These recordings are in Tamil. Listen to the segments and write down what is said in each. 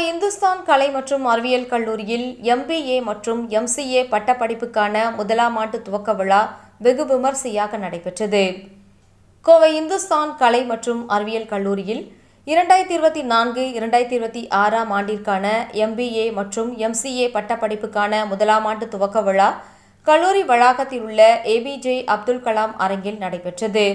மும்பை இந்துஸ்தான் கலை மற்றும் அறிவியல் கல்லூரியில் எம்பிஏ மற்றும் எம்சிஏ பட்டப்படிப்புக்கான முதலாம் ஆண்டு துவக்க விழா வெகு விமர்சையாக நடைபெற்றது. கோவை இந்துஸ்தான் கலை மற்றும் அறிவியல் கல்லூரியில் இரண்டாயிரத்தி இருபத்தி நான்கு இரண்டாயிரத்தி இருபத்தி ஆறாம் ஆண்டிற்கான எம்பிஏ மற்றும் எம்சிஏ பட்டப்படிப்புக்கான முதலாம் ஆண்டு துவக்க விழா கல்லூரி வளாகத்தில் உள்ள ஏபிஜே அப்துல் கலாம் அரங்கில் நடைபெற்றது.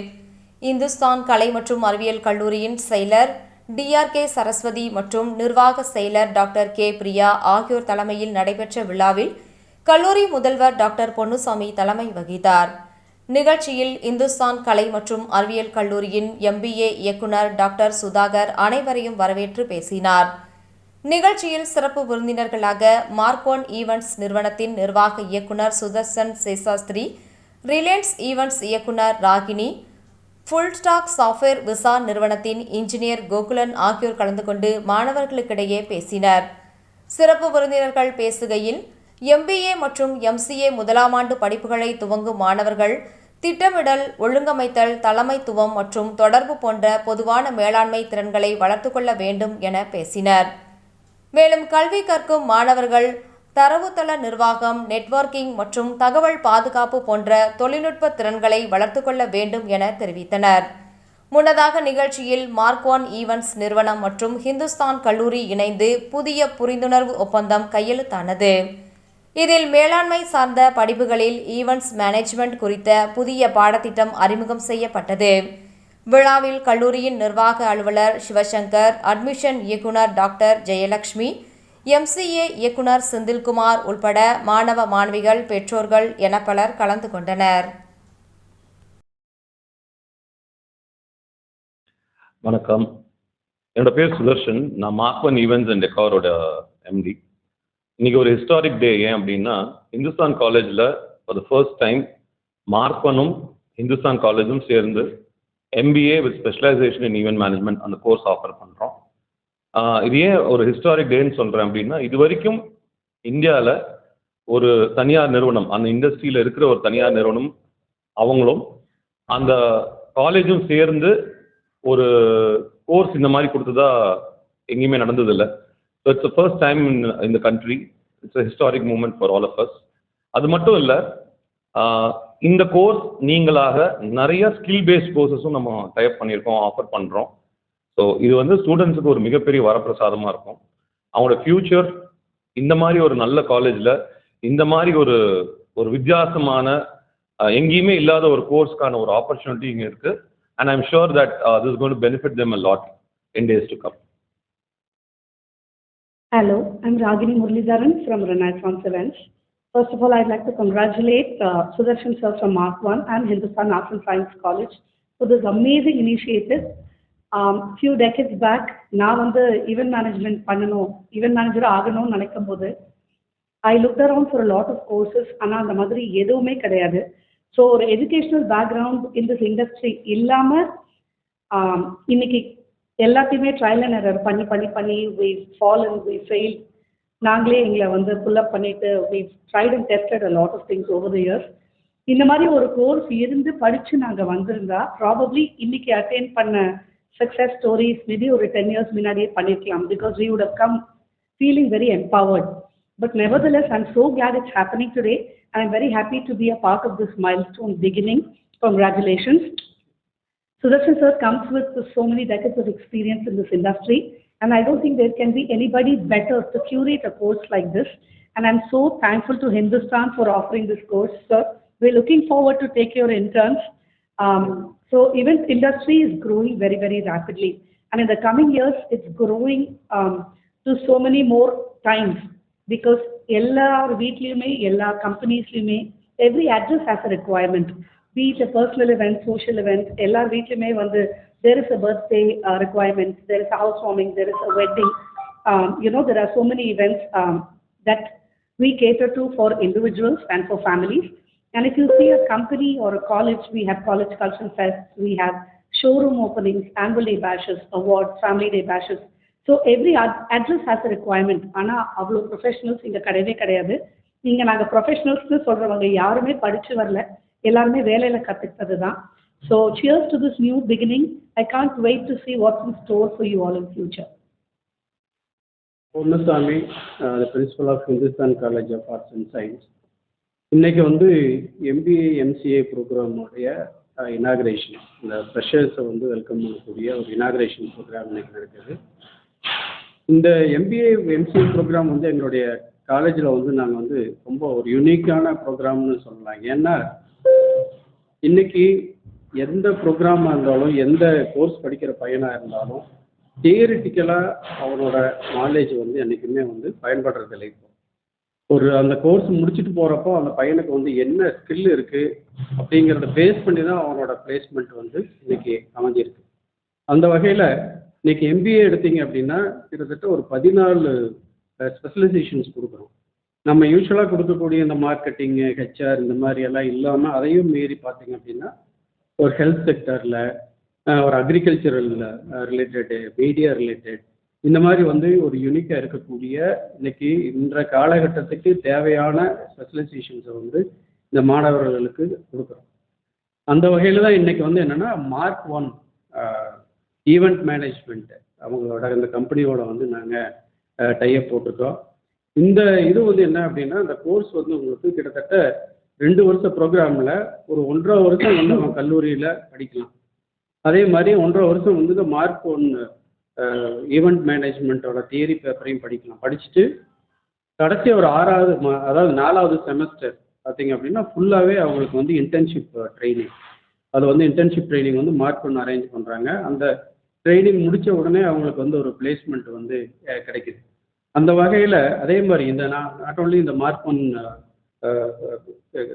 இந்துஸ்தான் கலை மற்றும் அறிவியல் கல்லூரியின் செயலர் டிஆர்கே சரஸ்வதி மற்றும் நிர்வாக செயலர் டாக்டர் கே பிரியா ஆகியோர் தலைமையில் நடைபெற்ற விழாவில் கல்லூரி முதல்வர் டாக்டர் பொன்னுசாமி தலைமை வகித்தார். நிகழ்ச்சியில் இந்துஸ்தான் கலை மற்றும் அறிவியல் கல்லூரியின் எம்பிஏ இயக்குனர் டாக்டர் சுதாகர் அனைவரையும் வரவேற்று பேசினார். நிகழ்ச்சியில் சிறப்பு விருந்தினர்களாக மார்க்கோன் ஈவெண்ட்ஸ் நிறுவனத்தின் நிர்வாக இயக்குனர் சுதர்சன் சேசாஸ்திரி ரிலையன்ஸ் ஈவெண்ட்ஸ் இயக்குனர் Ragini full stack software Visa நிறுவனத்தின் இன்ஜினியர் கோகுலன் ஆகியோர் கலந்து கொண்டு மாணவர்களுக்கிடையே பேசினர். சிறப்பு விருந்தினர்கள் பேசுகையில் எம்பிஏ மற்றும் எம்சிஏ முதலாம் ஆண்டு படிப்புகளை துவங்கும் மாணவர்கள் திட்டமிடல் ஒழுங்கமைத்தல் தலைமைத்துவம் மற்றும் தொடர்பு போன்ற பொதுவான மேலாண்மை திறன்களை வளர்த்துக்கொள்ள வேண்டும் என பேசினர். மேலும் கல்வி கற்கும் மாணவர்கள் தரவுத்தள நிர்வாகம் நெட்வொர்க்கிங் மற்றும் தகவல் பாதுகாப்பு போன்ற தொழில்நுட்ப திறன்களை வளர்த்துக்கொள்ள வேண்டும் என தெரிவித்தனர். முன்னதாக நிகழ்ச்சியில் மார்க்வான் ஈவெண்ட்ஸ் நிறுவனம் மற்றும் ஹிந்துஸ்தான் கல்லூரி இணைந்து புதிய புரிந்துணர்வு ஒப்பந்தம் கையெழுத்தானது. இதில் மேலாண்மை சார்ந்த படிப்புகளில் ஈவெண்ட்ஸ் மேனேஜ்மெண்ட் குறித்த புதிய பாடத்திட்டம் அறிமுகம் செய்யப்பட்டது. விழாவில் கல்லூரியின் நிர்வாக அலுவலர் சிவசங்கர் அட்மிஷன் இயக்குனர் டாக்டர் ஜெயலட்சுமி எம்சிஏ இயக்குனர் செந்தில்குமார் உள்பட மாணவ மாணவிகள் பெற்றோர்கள் என பலர் கலந்து கொண்டனர். வணக்கம். என்னோட பேர் சுதர்ஷன். நான் மார்க்வன் ஈவெண்ட்ஸ் அண்ட் டெக்காரோட எம்டி இன்னைக்கு ஒரு ஹிஸ்டாரிக் டே ஏன் அப்படின்னா இந்துஸ்தான் காலேஜில் ஃபார் த ஃபர்ஸ்ட் டைம் மார்க்வனும் இந்துஸ்தான் காலேஜும் சேர்ந்து MBA with specialisation in event management அந்த கோர்ஸ் ஆஃபர் பண்ணுறோம் இது ஏன் ஒரு ஹிஸ்டாரிக் டேன்னு சொல்கிறேன் அப்படின்னா இது வரைக்கும் இந்தியாவில் ஒரு தனியார் நிறுவனம் அந்த இண்டஸ்ட்ரியில் இருக்கிற ஒரு தனியார் நிறுவனம் அவங்களும் அந்த காலேஜும் சேர்ந்து ஒரு கோர்ஸ் இந்த மாதிரி கொடுத்ததா எங்கேயுமே நடந்ததில்லை. So it's first time in இந்த country it's a historic moment for all of us அது மட்டும் இல்லை இந்த கோர்ஸ் நீங்களாக நிறைய ஸ்கில் பேஸ்ட் கோர்ஸஸும் நம்ம டைப் பண்ணியிருக்கோம் ஆஃபர் பண்ணுறோம் ஸோ இது வந்து ஸ்டூடெண்ட்ஸுக்கு ஒரு மிகப்பெரிய வரப்பிரசாதமாக இருக்கும் அவங்களோட ஃப்யூச்சர் இந்த மாதிரி ஒரு நல்ல காலேஜில் இந்த மாதிரி ஒரு ஒரு வித்தியாசமான எங்கேயுமே இல்லாத ஒரு கோர்ஸ்க்கான ஒரு ஆப்பர்ச்சுனிட்டி இங்கே இருக்குது and I'm sure that this gone to benefit them a lot in days to come Hello, I'm Ragini Muralidharan from Renaissance Events. First of all, I'd like to congratulate uh, Sudarshan sir from Mark One and Hindustan Arts and Science College for this amazing initiative. Few decades back நான் வந்து ஈவென்ட் மேனேஜ்மெண்ட் பண்ணணும் ஈவென்ட் மேனேஜராக ஆகணும்னு நினைக்கும் போது I look around for lot of courses ஆனால் அந்த மாதிரி எதுவுமே கிடையாது. ஸோ ஒரு educational background in this industry இல்லாமல் இன்னைக்கு எல்லாத்தையுமே ட்ரையல் அண்ட் எரர் பண்ணி பண்ணி பண்ணி we fall and we fail நாங்களே எங்களை வந்து புல்லப் பண்ணிட்டு we tried and tested a lot of things over the years இந்த மாதிரி ஒரு கோர்ஸ் இருந்து படித்து நாங்கள் வந்திருந்தா ப்ராபப்ளி இன்னைக்கு அட்டென்ட் பண்ண சக்ஸஸ் ஸ்டோரிஸ் மேபி ஒரு டென் இயர்ஸ் முன்னாடியே பண்ணியிருக்கலாம் because we would come feeling very empowered but nevertheless I'm so glad it's happening today I am very happy to be a part of this milestone beginning congratulations Sudarshan sir comes with so many decades of experience in this industry, and I don't think there can be anybody better to curate a course like this. And I'm so thankful to Hindustan for offering this course, sir. We're looking forward to take your interns. Um, so event industry is growing very, very rapidly. And in the coming years, it's growing um, to so many more times because எல்லார் வீட்லேயுமே எல்லா கம்பெனிஸ்லையுமே every address has a requirement. be it a personal event, social event, எல்லார் வீட்லையுமே வந்து there is a birthday uh, requirement, there is a housewarming, there is a wedding. Um, you know, there are so many events um, that we cater to for individuals and for families. And if you see a company or a college, we have college cultural fests, we have showroom openings, annual day bashes, awards, family day bashes. So every ad- address has a requirement. ஆனா அவ்வளோ ப்ரொஃபஷனல்ஸ் இங்க கிடையவே கிடையாது இங்க நாங்க ப்ரொஃபஷனல்ஸ்னு சொல்றவங்க யாருமே படிச்சு வரல எல்லாருமே வேலையில கத்துக்கிட்டது தான் so cheers to this new beginning I can't wait to see what's in store for you all in future Ponnusamy the principal of Hindustan college of arts and science இன்னைக்கு வந்து எம்பிஏ எம்சிஏ ப்ரோக்ராமுடைய இனாகிரேஷன் இந்த ஃப்ரெஷர்ஸை வந்து வெல்கம் பண்ணக்கூடிய ஒரு இனாகிரேஷன் ப்ரோக்ராம் இன்னைக்கு நடக்குது. இந்த எம்பிஏ எம்சிஏ ப்ரோக்ராம் வந்து எங்களுடைய காலேஜில் வந்து நாங்கள் வந்து ரொம்ப ஒரு யூனிக்கான ப்ரோக்ராம்னு சொல்லலாம். ஏன்னா இன்னைக்கு எந்த ப்ரோக்ராமாக இருந்தாலும் எந்த கோர்ஸ் படிக்கிற பையனாக இருந்தாலும் தியரிட்டிக்கலாக அவனோட நாலேஜ் வந்து என்றைக்குமே வந்து பயன்படுறதில்லை இப்போ. ஒரு அந்த கோர்ஸ் முடிச்சுட்டு போகிறப்போ அந்த பையனுக்கு வந்து என்ன ஸ்கில் இருக்குது அப்படிங்கிறத பேஸ் பண்ணி தான் அவனோட பிளேஸ்மெண்ட் வந்து இன்னைக்கு அமைஞ்சிருக்கு. அந்த வகையில் இன்னைக்கு எம்பிஏ எடுத்தீங்க அப்படின்னா கிட்டத்தட்ட ஒரு பதினாலு ஸ்பெஷலைசேஷன்ஸ் கொடுக்குறோம் நம்ம யூஸ்வலாக கொடுக்கக்கூடிய இந்த மார்க்கெட்டிங்கு ஹெச்ஆர் இந்த மாதிரி எல்லாம் இல்லாமல் அதையும் மீறி பார்த்தீங்க அப்படின்னா ஒரு ஹெல்த் செக்டரில் ஒரு அக்ரிகல்ச்சரல் ரிலேட்டடு மீடியா ரிலேட்டட் இந்த மாதிரி வந்து ஒரு யூனிக்காக இருக்கக்கூடிய இன்னைக்கு இன்ற காலகட்டத்துக்கு தேவையான ஸ்பெஷலைசேஷன்ஸை வந்து இந்த மாணவர்களுக்கு கொடுக்குறோம். அந்த வகையில் தான் இன்னைக்கு வந்து என்னென்னா மார்க் ஒன் ஈவெண்ட் மேனேஜ்மெண்ட்டு அவங்களோட இந்த கம்பெனியோட வந்து நாங்கள் டைப் போட்டிருக்கோம். இந்த இது வந்து என்ன அப்படின்னா இந்த கோர்ஸ் வந்து உங்களுக்கு கிட்டத்தட்ட ரெண்டு வருஷ ப்ரோக்ராமில் ஒரு ஒன்றரை வருஷம் வந்து நம்ம கல்லூரியில் படிக்கலாம். அதே மாதிரி ஒன்றரை வருஷம் வந்து இந்த மார்க் ஒன்று ஈவெண்ட் மேனேஜ்மெண்ட்டோட தியரி பேப்பரையும் படிக்கலாம். படிச்சுட்டு கடைசி ஒரு ஆறாவது ம- அதாவது நாலாவது செமஸ்டர் பார்த்தீங்க அப்படின்னா ஃபுல்லாகவே அவங்களுக்கு வந்து இன்டர்ன்ஷிப் ட்ரைனிங் அது வந்து இன்டர்ன்ஷிப் ட்ரைனிங் வந்து மார்க் ஒன்று அரேஞ்ச் பண்ணுறாங்க அந்த ட்ரைனிங் முடித்த உடனே அவங்களுக்கு வந்து ஒரு பிளேஸ்மெண்ட் வந்து கிடைக்குது. அந்த வகையில் அதே மாதிரி இந்த நாட் ஓன்லி இந்த மார்க் ஒன்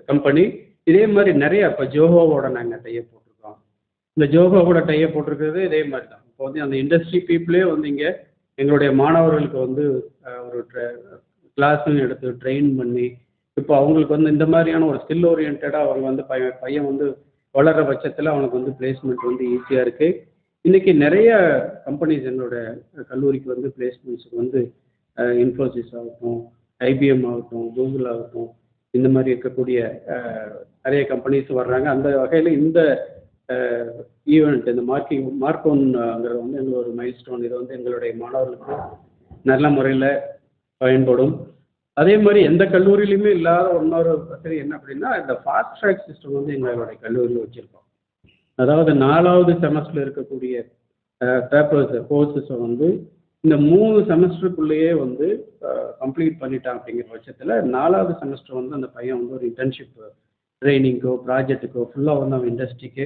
கம்பெனி இதே மாதிரி நிறைய இப்போ ஜோஹோவோட நாங்கள் டைப் போட்டிருக்கோம். இந்த ஜோஹோவோட டைப் போட்டிருக்கிறது இதே மாதிரி தான் இப்போ வந்து அந்த இண்டஸ்ட்ரி பீப்புளே வந்து இங்கே எங்களுடைய மாணவர்களுக்கு வந்து ஒரு கிளாஸும் எடுத்து ட்ரெயின் பண்ணி இப்போ அவங்களுக்கு வந்து இந்த மாதிரியான ஒரு ஸ்கில் ஓரியன்டாக அவங்க வந்து பையன் பையன் வந்து வளர்கிற பட்சத்தில் அவனுக்கு வந்து பிளேஸ்மெண்ட் வந்து ஈஸியாக இருக்குது இன்றைக்கி நிறைய கம்பெனிஸ் எங்களோட கல்லூரிக்கு வந்து பிளேஸ்மெண்ட்ஸுக்கு வந்து இன்ஃபோசிஸ் ஆகட்டும் ஐபிஎம் ஆகட்டும் கூகுள் ஆகட்டும் இந்த மாதிரி இருக்கக்கூடிய நிறைய கம்பெனிஸ் வர்றாங்க. அந்த வகையில் இந்த ஈவெண்ட் இந்த மார்க்கிங் மார்க் ஒன்ங்கிறது வந்து எங்களுக்கு ஒரு மைல் ஸ்டோன் இது வந்து எங்களுடைய மாணவர்களுக்கு நல்ல முறையில் பயன்படும். அதே மாதிரி எந்த கல்லூரியிலையுமே இல்லாத இன்னொரு வசதி என்ன அப்படின்னா இந்த ஃபாஸ்ட் ட்ராக் சிஸ்டம் வந்து எங்களுடைய கல்லூரியில் வச்சுருக்கோம். அதாவது நாலாவது செமஸ்டரில் இருக்கக்கூடிய பேப்பர்ஸ் கோர்சஸை வந்து இந்த மூணு செமஸ்டருக்குள்ளேயே வந்து கம்ப்ளீட் பண்ணிட்டான் அப்படிங்கிற பட்சத்தில் நாலாவது செமஸ்டர் வந்து அந்த பையன் வந்து ஒரு இன்டர்ன்ஷிப் ட்ரைனிங்கோ ப்ராஜெக்ட்டுக்கோ ஃபுல்லாக வந்து அவன் இண்டஸ்ட்ரிக்கு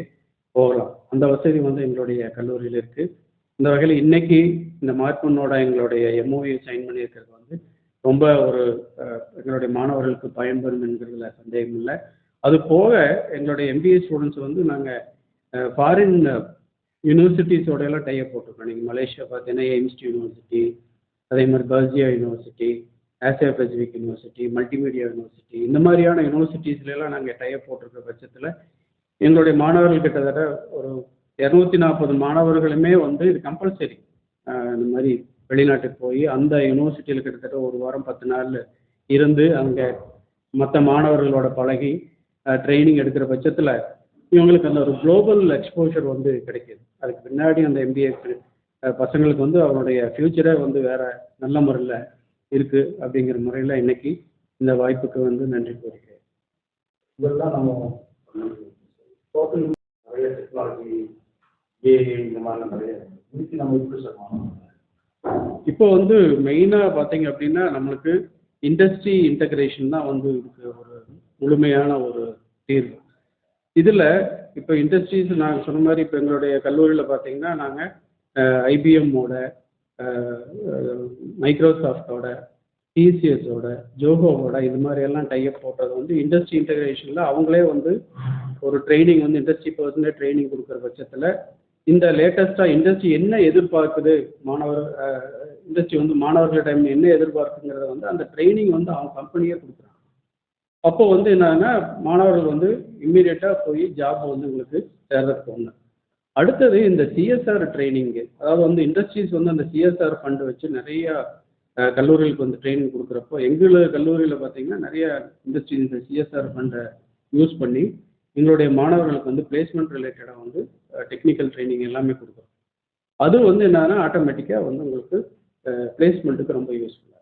போகலாம். அந்த வசதி வந்து எங்களுடைய கல்லூரியில் இருக்குது இந்த வகையில் இன்னைக்கு இந்த மார்க்கொன்னோட எங்களுடைய எம்ஓவியை சைன் பண்ணியிருக்கிறது வந்து ரொம்ப ஒரு எங்களுடைய மாணவர்களுக்கு பயன்பெறும் என்கிறதுல சந்தேகம் இல்லை. அது போக எங்களுடைய எம்பிஏ ஸ்டூடெண்ட்ஸ் வந்து நாங்கள் ஃபாரின் யூனிவர்சிட்டிஸோட எல்லாம் டைப் போட்டிருக்கோம். நீங்கள் மலேசியா பார்த்தீங்கன்னா எய்ம்ஸ்ட் யூனிவர்சிட்டி அதே மாதிரி Berjaya university Asia Pacific university multimedia university இந்த மாதிரியான யூனிவர்சிட்டிஸ்லாம் நாங்கள் டைப் போட்டிருக்க பட்சத்தில் எங்களுடைய மாணவர்கள் கிட்டத்தட்ட ஒரு இரநூத்தி நாற்பது மாணவர்களுமே வந்து இது கம்பல்சரி இந்த மாதிரி வெளிநாட்டுக்கு போய் அந்த யூனிவர்சிட்டியில் கிட்டத்தட்ட ஒரு வாரம் பத்து நாள் இருந்து அங்கே மற்ற மாணவர்களோட பழகி ட்ரைனிங் எடுக்கிற பட்சத்தில் இவங்களுக்கு அந்த ஒரு குளோபல் எக்ஸ்போஷர் வந்து கிடைக்கிது. அதுக்கு பின்னாடி அந்த எம்பிஏ பசங்களுக்கு வந்து அவனுடைய ஃப்யூச்சரே வந்து வேற நல்ல முறையில் இருக்குது அப்படிங்கிற முறையில் இன்னைக்கு இந்த வாய்ப்புக்கு வந்து நன்றி கூறுகிறேன். இதெல்லாம் நம்ம டோட்டல் நிறைய டெக்னாலஜி ஏஐ இந்த மாதிரிலாம் நிறைய இருக்கு. இதுக்கு நம்ம எப்படி சார் பண்ணணும்? இப்போ வந்து மெயினாக பார்த்தீங்க அப்படின்னா நம்மளுக்கு இண்டஸ்ட்ரி இன்டகிரேஷன் தான் வந்து இதுக்கு ஒரு முழுமையான ஒரு தீர்வு இதில் இப்போ இண்டஸ்ட்ரீஸ் நாங்கள் சொன்ன மாதிரி இப்போ எங்களுடைய கல்லூரியில் பார்த்தீங்கன்னா நாங்கள் ஐபிஎம்மோட மைக்ரோசாஃப்டோட டிசிஎஸோட ஜோகோவோட இது மாதிரி எல்லாம் டைப் போட்டது வந்து இண்டஸ்ட்ரி இன்டகிரேஷனில் அவங்களே வந்து ஒரு ட்ரைனிங் வந்து இண்டஸ்ட்ரி பர்சனே ட்ரைனிங் கொடுக்குற பட்சத்தில் இந்த லேட்டஸ்ட்டாக இண்டஸ்ட்ரி என்ன எதிர்பார்க்குது? மாணவர் இண்டஸ்ட்ரி வந்து மாணவர்களிடம் என்ன எதிர்பார்க்குங்கிறத வந்து அந்த ட்ரைனிங் வந்து அவங்க கம்பெனியே கொடுக்குறாங்க. அப்போ வந்து என்னன்னா மாணவர்கள் வந்து இம்மீடியட்டாக போய் ஜாப் வந்து உங்களுக்கு சேர்றதுக்கு ஒன்று அடுத்தது இந்த சிஎஸ்ஆர் ட்ரைனிங்கு அதாவது வந்து இண்டஸ்ட்ரீஸ் வந்து அந்த சிஎஸ்ஆர் ஃபண்டு வச்சு நிறைய கல்லூரிகளுக்கு வந்து ட்ரைனிங் கொடுக்குறப்போ எங்களோட கல்லூரியில் பார்த்தீங்கன்னா நிறைய இண்டஸ்ட்ரி இந்த சிஎஸ்ஆர் ஃபண்டை யூஸ் பண்ணி எங்களுடைய மாணவர்களுக்கு வந்து பிளேஸ்மெண்ட் ரிலேட்டடாக வந்து டெக்னிக்கல் ட்ரைனிங் எல்லாமே கொடுக்குறோம். அது வந்து என்னன்னா ஆட்டோமேட்டிக்காக வந்து உங்களுக்கு பிளேஸ்மெண்ட்டுக்கு ரொம்ப யூஸ்ஃபுல்லாக